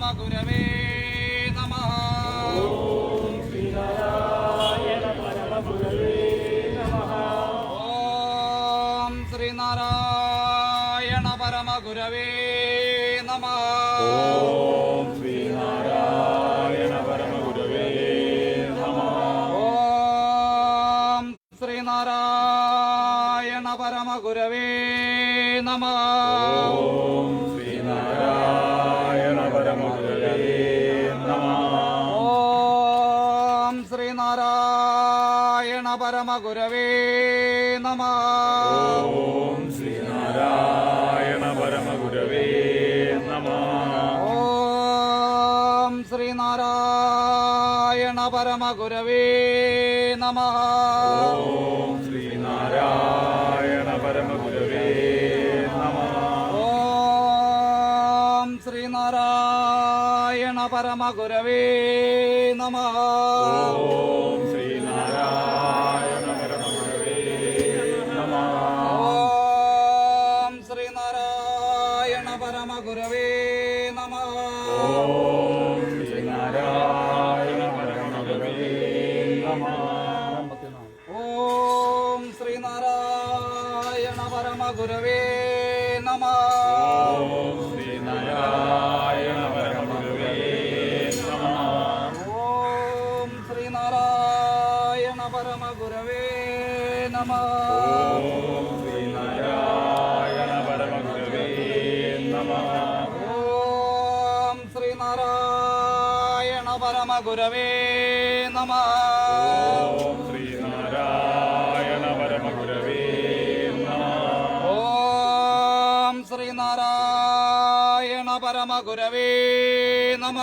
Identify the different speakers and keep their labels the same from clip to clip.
Speaker 1: രാമ ഗുരവേ. ഗുരവേ നമ. ഓം ശ്രീനാരായണ പരമഗുരവേ നമ. ഓം ശ്രീനാരായണ പരമഗുരവേ നമ. ഓം ശ്രീനാരായണ പരമഗുരവേ നമ. ഓം ശ്രീനാരായണ പരമഗുരവേ നമ. പരമഗുരവേ നമ. ശ്രീനാരായണ പരമഗുരവേ നമ.
Speaker 2: ഓം ശ്രീനാരായണ പരമഗുരവേ നമ.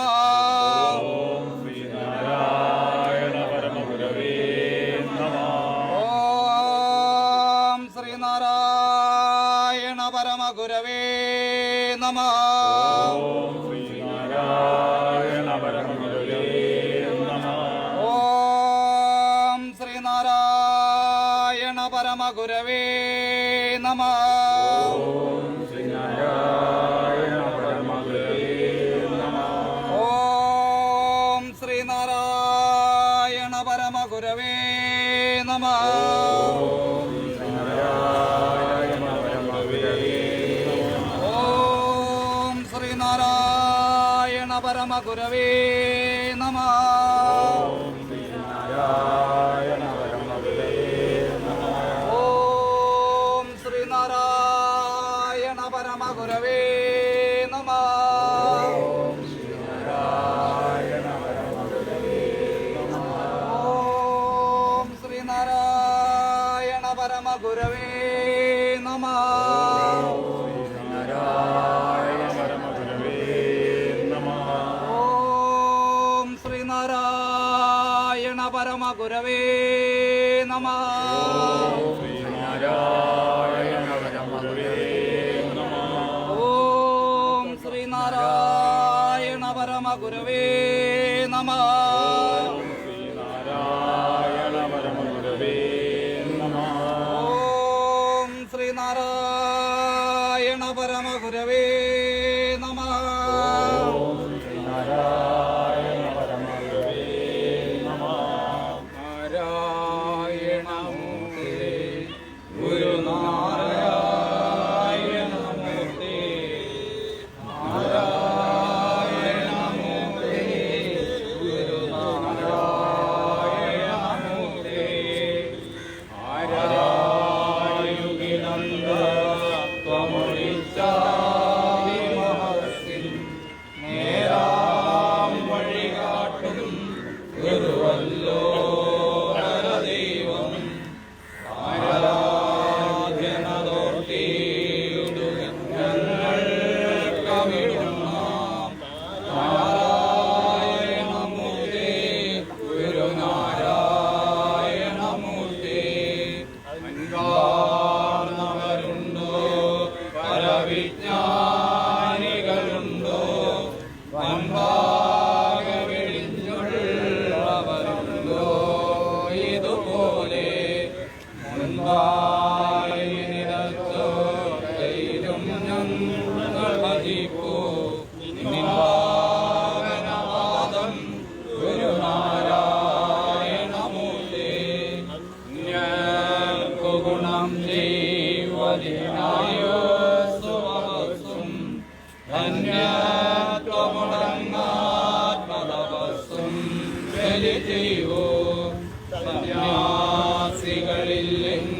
Speaker 3: Macoravi. സന്യാസികളില്ലെങ്ങനെ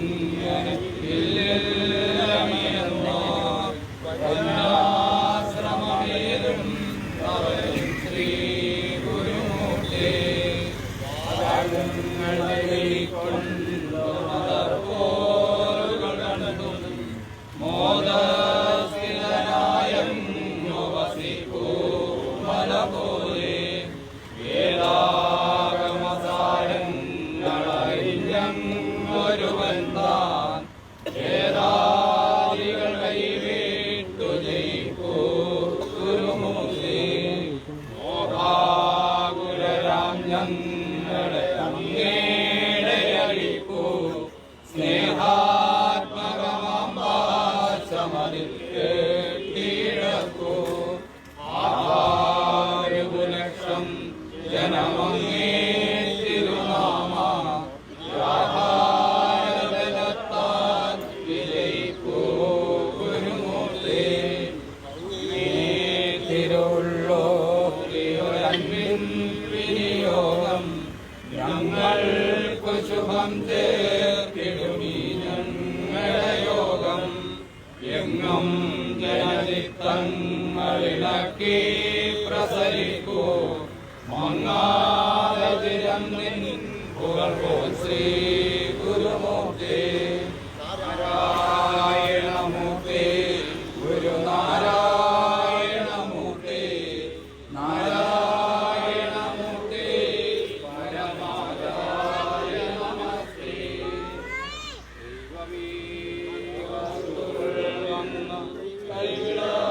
Speaker 3: ദൈവമേ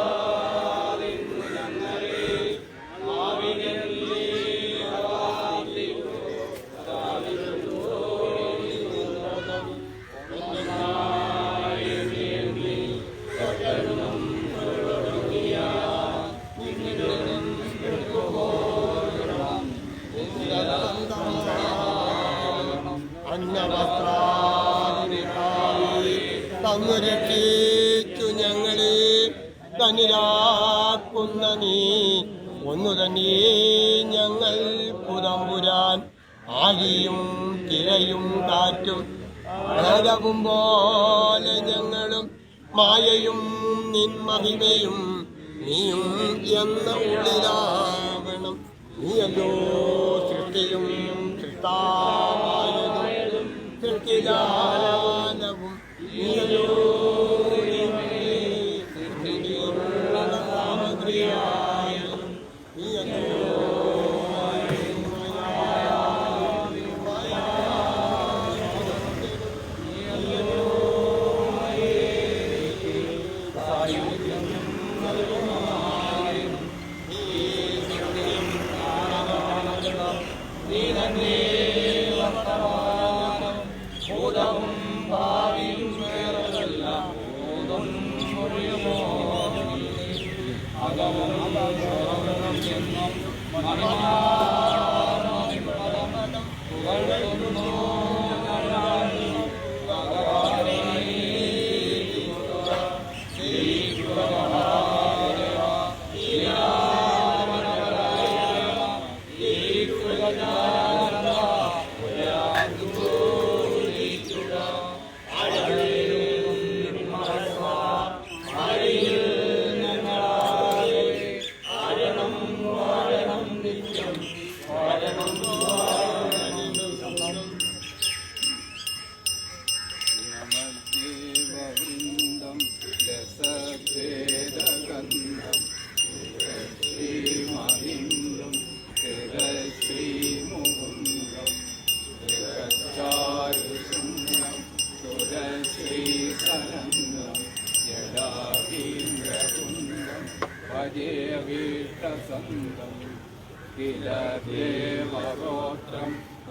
Speaker 1: നീയല്ലോ സൃഷ്ടിയും സൃഷ്ടായതും സൃഷ്ടിജാലവും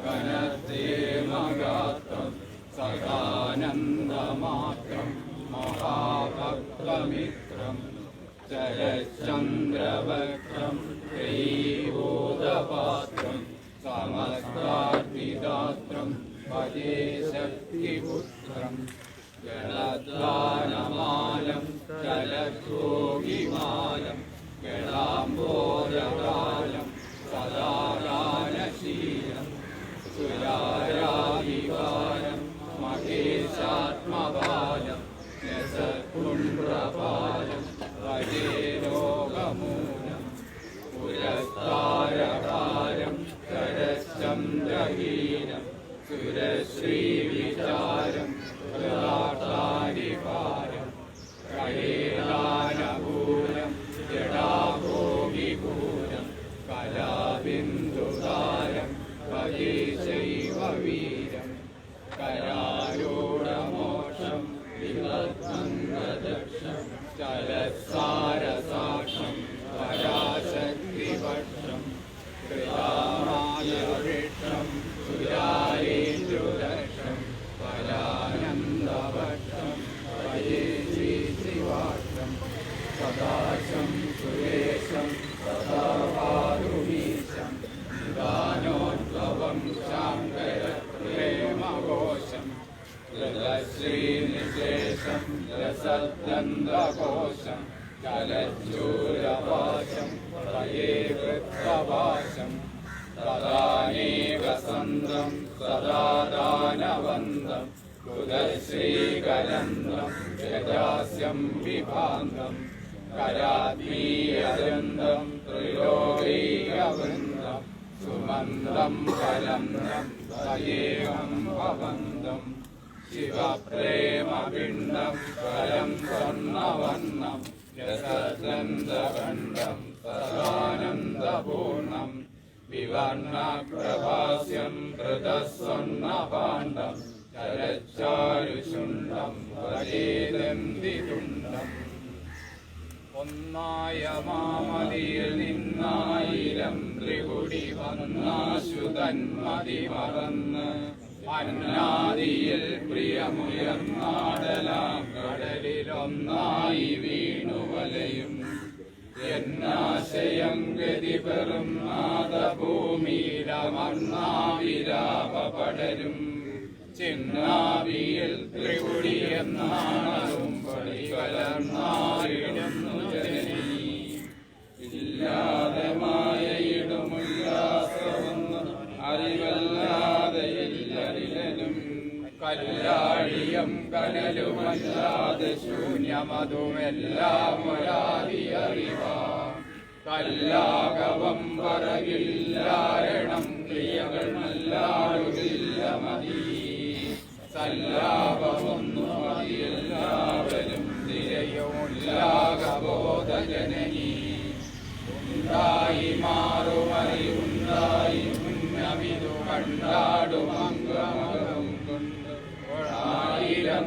Speaker 1: Ganath ഭവന്തം കുതശ്രീകരന്തം യജാസ്യം വിഭാന്തം കരാത്മീയരന്തം ത്രിലോകൈകവൃന്ദം സുമന്ദം കരന്തം സയേഹം ഭവന്തം ശിവപ്രേമപിണ്ഡം കരം സ്വർണവർണം രസഗന്ധകണ്ഠം സദാനന്ദപൂർണം വിവർണപ്രഭാസ്യം ഹൃദസ്വർണപാണ്ഡം ചരച്ചാരുശുണ്ഡം വരേദന്തിതുണ്ഡം ഒന്നായ മാമതിയിൽ നിന്നായിരം ത്രികുടി വന്നാശുതന്മതി മറന്ന് അന്നാദിയിൽ പ്രിയമുയർന്നാടലാം കടലിലൊന്നായി വലയും എന്നാശയം ഗതി പെറും നാദഭൂമിയിലമർന്നാവിരാപടരും ചിന്നാവിയിൽ ത്രികുടിയെന്നാണും പടി കലർന്നാരിടുന്നു ജനനീ. ഇല്ലാതെ മായയിടുമുല്ലാസമൊന്ന് അറിവല്ലാതെ ഇല്ലരിലും കല്ലാഴിയും കനലുമല്ലാതെ ശൂന്യമതുമെല്ലാം ഒരാതി അറിവാ കല്ലാകവം പറകില്ലാരണം ക്രിയകൾ നല്ലാടുകില്ല മതി. സല്ലാപമൊന്നു മതിയെല്ലാവരും തിരയോല്ലാകബോധജനനീ. ഉണ്ടായി മാറുമറി ഉണ്ടായി മുന്നമിതു കണ്ടാടുമംഗമകം കൊണ്ട് ആയിരം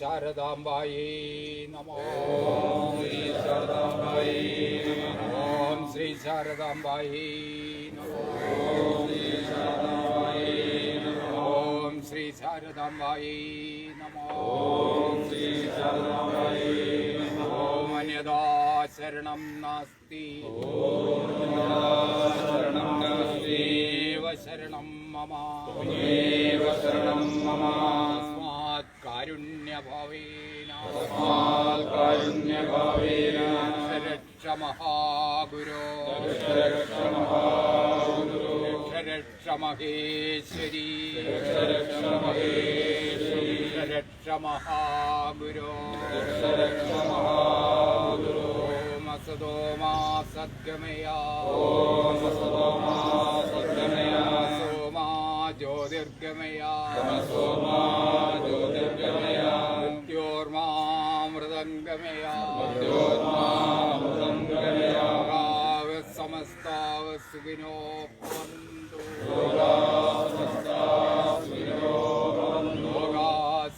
Speaker 1: शारदाम्बायै नमो। शारदाम्बायै ॐ श्री शारदाम्बायै ओम श्री शारदाम्बायै नमो। श्री शारदाम्बायै ॐ अन्यदा शरणं नास्ति। शरणं नास्ति। शरणं मम शरणं मम। कारुण्यभावेन रक्ष महागुरो रक्ष महागुरो रक्ष महेश्वरी रक्ष महेश्वरी रक्ष महागुरो रक्ष महागुरो ओम सदो मा सद्गमया ओम सदो मा ज्योतिर्गमया सोमा ज्योतिर्गमया मृत्योर्मा मृदङ्गमया मृत्योर्मा मृदङ्गमया समस्तावस्विनो भवन्तु लोकाः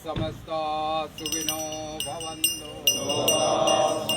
Speaker 1: समस्ता सुविनो भवन्तु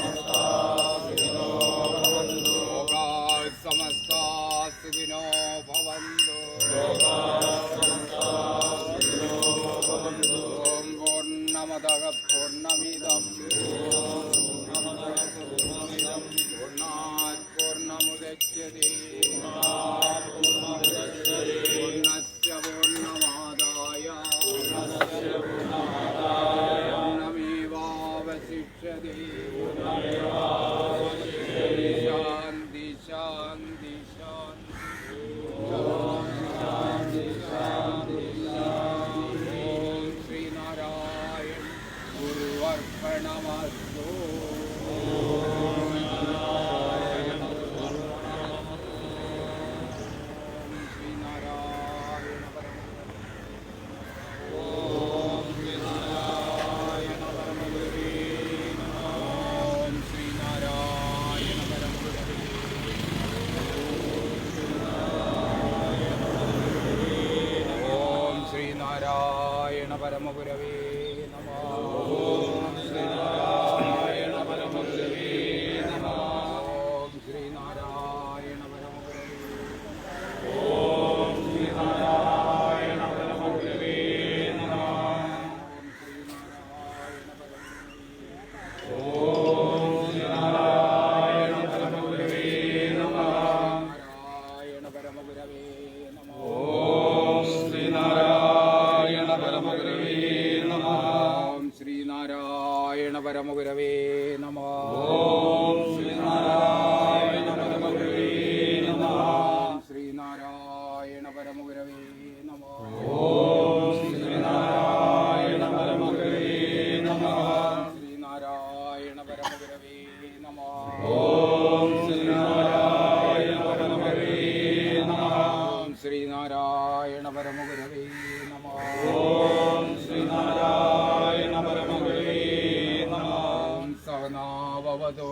Speaker 1: भवतु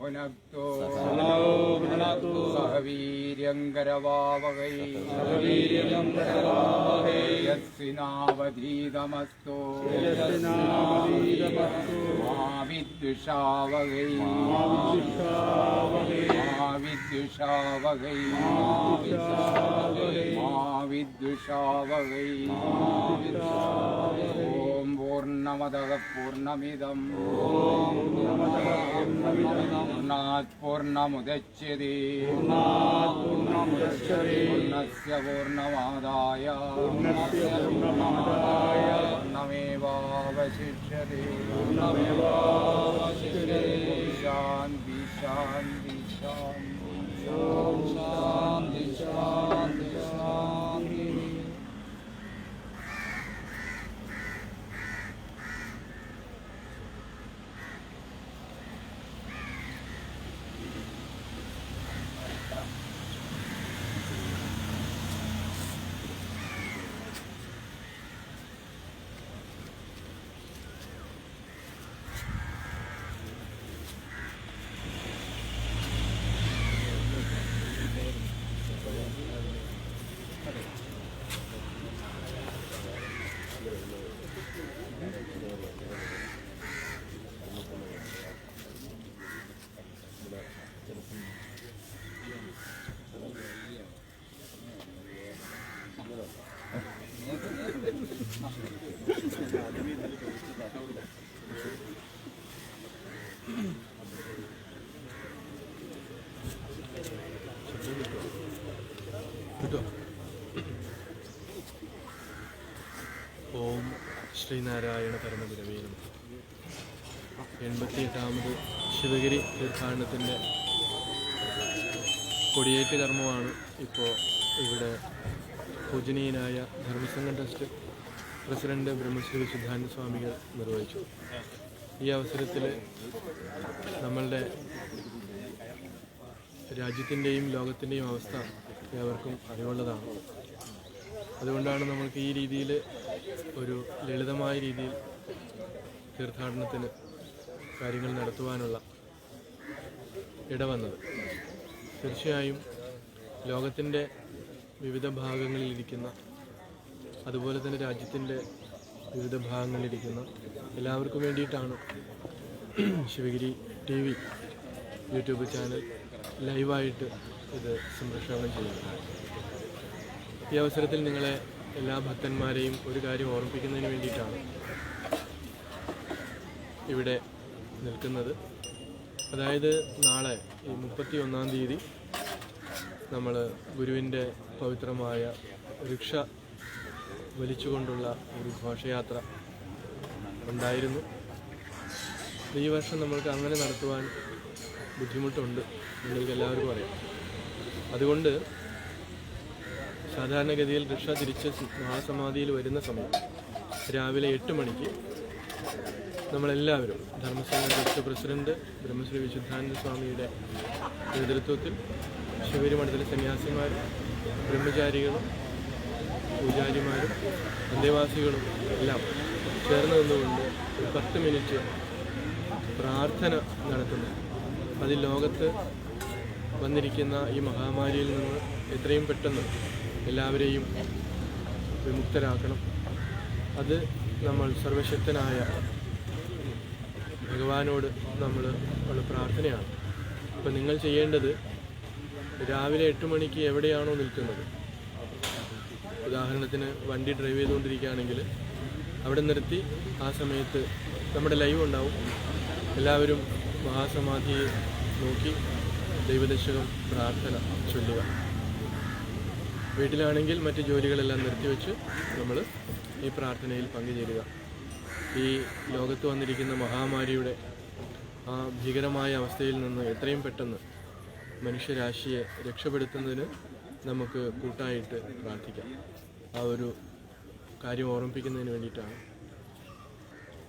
Speaker 1: भुनक्तो भुनक्तो सह वीर्यङ्गरवावहै यस्विनावधीतमस्तु मा विद्विषावहै मा विद्विषावहै मा विद्विषावहै പൂർണമിതം പൂർണാത് പൂർണമുദച്യത്തെ പൂർണസ്യ പൂർണമാദായ പൂർണമേവാവശിഷ്യത്തെ ശാന്തി ശാന്തി ശാന്തി ശാന്തി ശാന്തി ശാന്തി
Speaker 4: ഓം ശ്രീനാരായണ പരമഗുരവേ നമ എൺപത്തിയെട്ടാമത് ശിവഗിരി തീർത്ഥാടനത്തിന്റെ കൊടിയേറ്റ് കർമ്മമാണ് ഇപ്പോൾ ഇവിടെ പൂജനീയനായ ധർമ്മസംഘം ട്രസ്റ്റ് പ്രസിഡന്റ് ബ്രഹ്മശ്രീ വിശുദ്ധാനന്ദ സ്വാമികൾ നിർവഹിച്ചു. ഈ അവസരത്തിൽ നമ്മളുടെ രാജ്യത്തിന്റെയും ലോകത്തിന്റെയും അവസ്ഥ ഏവർക്കും അറിവുള്ളതാണ്. അതുകൊണ്ടാണ് നമ്മൾക്ക് ഈ രീതിയിൽ ഒരു ലളിതമായ രീതിയിൽ തീർത്ഥാടനത്തിന് കാര്യങ്ങൾ നടത്തുവാനുള്ള ഇടവന്നത്. തീർച്ചയായും ലോകത്തിന്റെ വിവിധ ഭാഗങ്ങളിലിരിക്കുന്ന അതുപോലെ തന്നെ രാജ്യത്തിന്റെ വിവിധ ഭാഗങ്ങളിലിരിക്കുന്ന എല്ലാവർക്കും വേണ്ടിയിട്ടാണ് Sivagiri T V YouTube channel ലൈവായിട്ട് ഇത് സംപ്രേഷണം ചെയ്യുന്നത്. ഈ അവസരത്തിൽ നിങ്ങളെ എല്ലാ ഭക്തന്മാരെയും ഒരു കാര്യം ഓർമ്മിപ്പിക്കുന്നതിന് വേണ്ടിയിട്ടാണ് ഇവിടെ നിൽക്കുന്നത്. അതായത് നാളെ ഈ മുപ്പത്തി ഒന്നാം തീയതി നമ്മൾ ഗുരുവിന്റെ പവിത്രമായ വൃക്ഷ വലിച്ചുകൊണ്ടുള്ള ഒരു ഘോഷയാത്ര ഉണ്ടായിരുന്നു. ഈ വർഷം നമ്മൾക്ക് അങ്ങനെ നടത്തുവാൻ ബുദ്ധിമുട്ടുണ്ട് നിങ്ങൾക്ക് എല്ലാവർക്കും അറിയാം. അതുകൊണ്ട് സാധാരണഗതിയിൽ റിക്ഷ തിരിച്ച് മഹാസമാധിയിൽ വരുന്ന സമയം രാവിലെ എട്ട് മണിക്ക് നമ്മളെല്ലാവരും ധർമ്മസംഘ ട്രസ്റ്റ് പ്രസിഡന്റ് ബ്രഹ്മശ്രീ വിശുദ്ധാനന്ദ സ്വാമിയുടെ നേതൃത്വത്തിൽ ശിവരി മഠത്തിലെ സന്യാസിമാരും ബ്രഹ്മചാരികളും പൂജാരിമാരും അന്തേവാസികളും എല്ലാം ചേർന്ന് നിന്നുകൊണ്ട് ഒരു പത്ത് മിനിറ്റ് പ്രാർത്ഥന നടത്തുന്നു. അതിൽ ലോകത്ത് വന്നിരിക്കുന്ന ഈ മഹാമാരിയിൽ നിന്ന് എത്രയും പെട്ടെന്ന് എല്ലാവരെയും വിമുക്തരാക്കണം. അത് നമ്മൾ സർവശക്തനായ ഭഗവാനോട് നമ്മൾ ഉള്ള പ്രാർത്ഥനയാണ്. അപ്പോൾ നിങ്ങൾ ചെയ്യേണ്ടത് രാവിലെ എട്ട് മണിക്ക് എവിടെയാണോ നിൽക്കുന്നത്. ഉദാഹരണത്തിന് വണ്ടി ഡ്രൈവ് ചെയ്തുകൊണ്ടിരിക്കുകയാണെങ്കിൽ അവിടെ നിർത്തി ആ സമയത്ത് നമ്മുടെ ലൈവ് ഉണ്ടാവും. എല്ലാവരും മഹാസമാധിയെ നോക്കി ദൈവദശകം പ്രാർത്ഥന ചൊല്ലുക. വീട്ടിലാണെങ്കിൽ മറ്റ് ജോലികളെല്ലാം നിർത്തിവെച്ച് നമ്മൾ ഈ പ്രാർത്ഥനയിൽ പങ്കുചേരുക. ഈ ലോകത്ത് വന്നിരിക്കുന്ന മഹാമാരിയുടെ ആ ഭീകരമായ അവസ്ഥയിൽ നിന്ന് എത്രയും പെട്ടെന്ന് മനുഷ്യരാശിയെ രക്ഷപ്പെടുത്തുന്നതിന് നമുക്ക് കൂട്ടായിട്ട് പ്രാർത്ഥിക്കാം. ആ ഒരു കാര്യം ഓർമ്മിപ്പിക്കുന്നതിന് വേണ്ടിയിട്ടാണ്.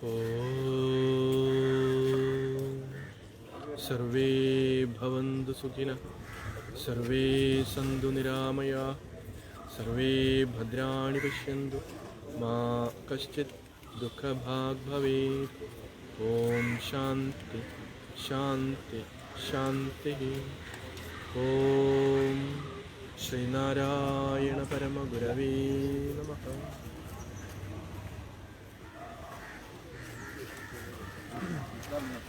Speaker 4: ഓ സർവേ ഭവന്തു സുഖിന സർവേ സന്തു നിരാമയാ. സർവേ ഭദ്രാണി പശ്യന്തു മാ കശ്ചിത് ദുഃഖഭാഗ് ഭവേത് ഓം ശാന്തി ശാന്തി ശാന്തി ഓം ശ്രീനാരായണ പരമഗുരവേ നമ Thank you.